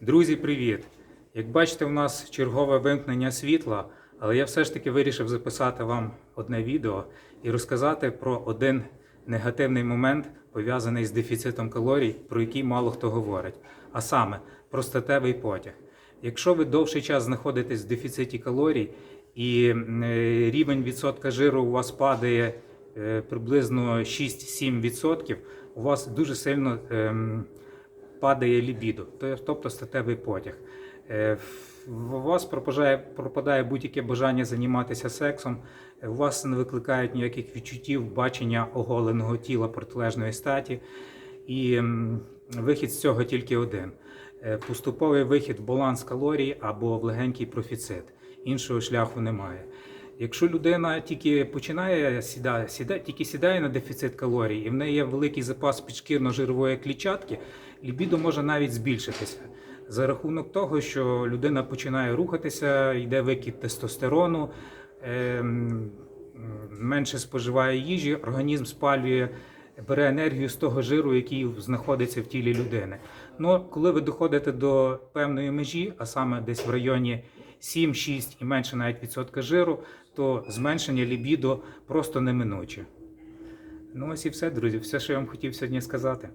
Друзі, привіт! Як бачите, у нас чергове вимкнення світла, але я все ж таки вирішив записати вам одне відео і розказати про один негативний момент, пов'язаний з дефіцитом калорій, про який мало хто говорить, а саме про статевий потяг. Якщо ви довший час знаходитесь в дефіциті калорій і е, рівень відсотка жиру у вас падає е, приблизно 6-7%, у вас дуже сильно ем, падає лібідо, тобто статевий потяг. Е, У вас пропадає, пропадає будь-яке бажання займатися сексом, у вас не викликають ніяких відчуттів бачення оголеного тіла протилежної статі. І вихід з цього тільки один: Е, поступовий вихід в баланс калорій або в легенький профіцит. Іншого шляху немає. Якщо людина тільки починає сідати, сідає, тільки сідає на дефіцит калорій, і в неї є великий запас підшкірно-жирової клітчатки, лібідо може навіть збільшитися за рахунок того, що людина починає рухатися, йде викид тестостерону, ем, менше споживає їжі, організм спалює, бере енергію з того жиру, який знаходиться в тілі людини. Ну, коли ви доходите до певної межі, а саме десь в районі 7-6 і менше навіть відсотка жиру, то зменшення лібідо просто неминуче. Ну ось і все, друзі. Все, що я вам хотів сьогодні сказати.